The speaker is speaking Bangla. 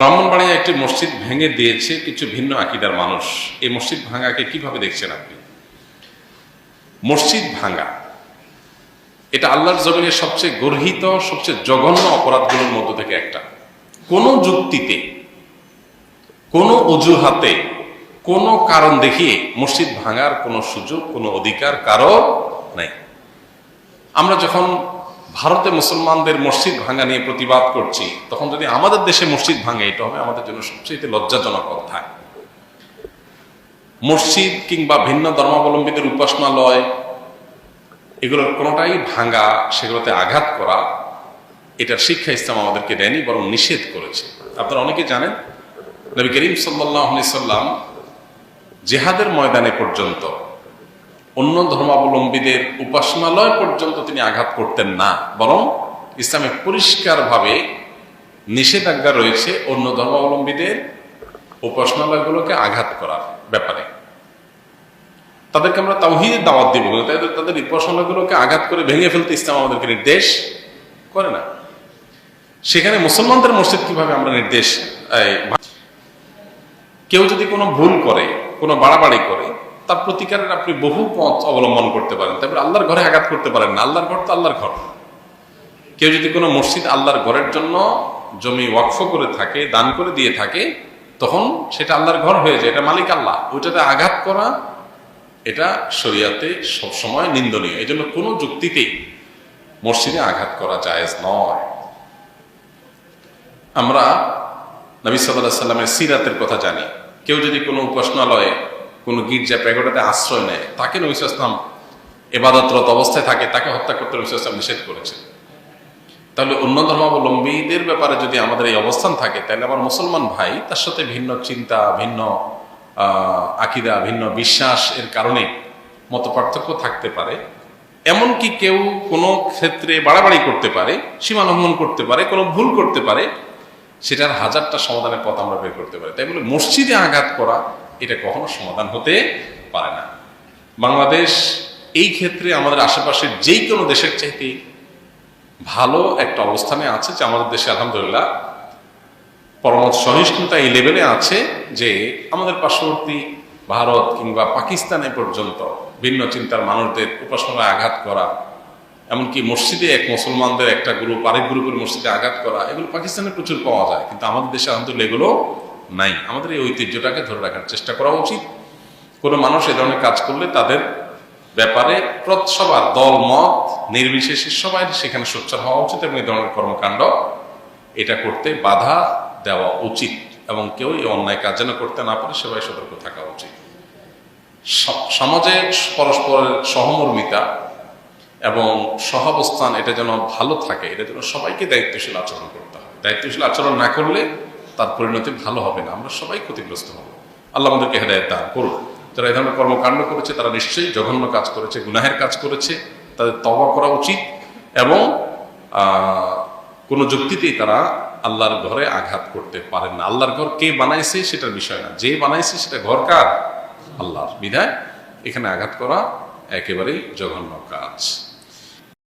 ব্রাহ্মণবাড়িয়া একটি মসজিদ ভেঙে দিয়েছে কিছু ভিন্ন আকিদার মানুষ। এই মসজিদ ভাঙাকে কীভাবে দেখছেন আপনি? মসজিদ ভাঙা। এটা আল্লাহর জমিনের সবচেয়ে গর্হিত, সবচেয়ে জঘন্য অপরাধগুলোর মধ্য থেকে একটা। কোন যুক্তিতে, কোন অজুহাতে, কোন কারণ দেখিয়ে মসজিদ ভাঙার কোনো সুযোগ, কোনো অধিকার কারও নাই। আমরা যখন ভারতে মুসলমানদের মসজিদ ভাঙা নিয়ে প্রতিবাদ করছি, তখন যদি আমাদের দেশে মসজিদ ভাঙে, এটা হবে আমাদের জন্য সবচেয়ে লজ্জাজনক অধ্যায়। মসজিদ কিংবা ভিন্ন ধর্মাবলম্বীদের উপাসনালয়, এগুলোর কোনোটাই ভাঙা, সেগুলোতে আঘাত করা, এটার শিক্ষা ইসলাম আমাদেরকে দেয়নি, বরং নিষেধ করেছে। আপনারা অনেকে জানেন, নবী করিম সাল্লাহ সাল্লাম জেহাদের ময়দানে পর্যন্ত অন্য ধর্মাবলম্বীদের উপাসনালয় পর্যন্ত তিনি আঘাত করতেন না, বরং ইসলামে পরিষ্কারভাবে নিষেধাজ্ঞা রয়েছে অন্য ধর্মাবলম্বীদের উপাসনালয়গুলোকে আঘাত করার ব্যাপারে। তাদেরকে আমরা তাওহিদের দাওয়াত দিব তাদের তাদের উপাসনাগুলোকে আঘাত করে ভেঙে ফেলতে ইসলাম আমাদেরকে নির্দেশ করে না। সেখানে মুসলমানদের মসজিদ কীভাবে আমরা নির্দেশ কেউ যদি কোনো ভুল করে, কোনো বাড়াবাড়ি করে তার প্রতিকারের আপনি বহু পথ অবলম্বন করতে পারেন। তারপরে আল্লাহর ঘরে আঘাত করতে পারেন না। আল্লাহর ঘর তো আল্লাহর ঘর। কেউ যদি কোনো মসজিদ আল্লাহর ঘরের জন্য জমি ওয়াকফ করে থাকে, দান করে দিয়ে থাকে, তখন সেটা আল্লাহর ঘর হয়ে যায়। এটা মালিক আল্লাহ। ওইটাতে আঘাত করা, এটা শরিয়াতে সবসময় নিন্দনীয়। এই জন্য কোনো যুক্তিতেই মসজিদে আঘাত করা জায়েজ নয়। আমরা নবী সাল্লাহ সাল্লামের সিরাতের কথা জানি। কেউ যদি কোনো উপাসনালয়ে কোনো গির্জা প্যাগোটাতে আশ্রয় নেয়, তাকে নবী ইসলাম এবাদতরত অবস্থায় থাকে, তাকে হত্যা করতে নবী ইসলাম নিষেধ করেছে তাহলে অন্য ধর্মাবলম্বীদের ব্যাপারে যদি আমাদের এই অবস্থান থাকে, তাহলে আমার মুসলমান ভাই তার সাথে ভিন্ন চিন্তা, ভিন্ন আকিদা, ভিন্ন বিশ্বাস এর কারণে মত পার্থক্য থাকতে পারে। এমনকি কেউ কোনো ক্ষেত্রে বাড়াবাড়ি করতে পারে, সীমা লঙ্ঘন করতে পারে, কোনো ভুল করতে পারে, সেটার হাজারটা সমাধানের পথ আমরা বের করতে পারি। তাই বলে মসজিদে আঘাত করা এটা কখনো সমাধান হতে পারে না। বাংলাদেশ এই ক্ষেত্রে আমাদের আশেপাশের যেই কোনো দেশের চাইতে ভালো একটা অবস্থানে আছে, যে আমাদের দেশে আলহামদুলিল্লাহ পরমত সহিষ্ণুতা এই লেভেলে আছে যে আমাদের পার্শ্ববর্তী ভারত কিংবা পাকিস্তানে পর্যন্ত ভিন্ন চিন্তার মানুষদের উপাসনায় আঘাত করা, এমনকি মসজিদে এক মুসলমানদের একটা গ্রুপ আরেক গ্রুপের মসজিদে আঘাত করা, এগুলো পাকিস্তানে প্রচুর পাওয়া যায়। কিন্তু আমাদের দেশে আলহামদুলিল্লাহ এগুলো নাই। আমাদের এই ঐতিহ্যটাকে ধরে রাখার চেষ্টা করা উচিত। কোনো মানুষ এ ধরনের কাজ করলে তাদের ব্যাপারে সবার দল, মত, নির্বিশেষে সবাই সেখানে সোচ্চার হওয়া উচিত এবং এই ধরনের কর্মকাণ্ড এটা করতে বাধা দেওয়া উচিত এবং কেউ এই অন্যায় কাজ যেন করতে না পারে সবাই সতর্ক থাকা উচিত। সমাজে পরস্পরের সহমর্মিতা এবং সহাবস্থান এটা যেন ভালো থাকে, এটা যেন সবাইকে দায়িত্বশীল আচরণ করতে হবে দায়িত্বশীল আচরণ না করলে তার পরিণতি ভালো হবে না। আমরা সবাই ক্ষতিগ্রস্ত হব। আল্লাহ আমাদেরকে হেদায়ত দান করুন। যারা এই ধরনের কর্মকাণ্ড করেছে, তারা নিশ্চয়ই জঘন্য কাজ করেছে, গুনাহের কাজ করেছে। তাদের তবা করা উচিত এবং কোনো যুক্তিতেই তারা আল্লাহর ঘরে আঘাত করতে পারেন না। আল্লাহর ঘর কে বানাইছে সেটার বিষয় না। যে বানাইছে সেটা ঘর কার? আল্লাহর। বিধায় এখানে আঘাত করা একেবারেই জঘন্য কাজ।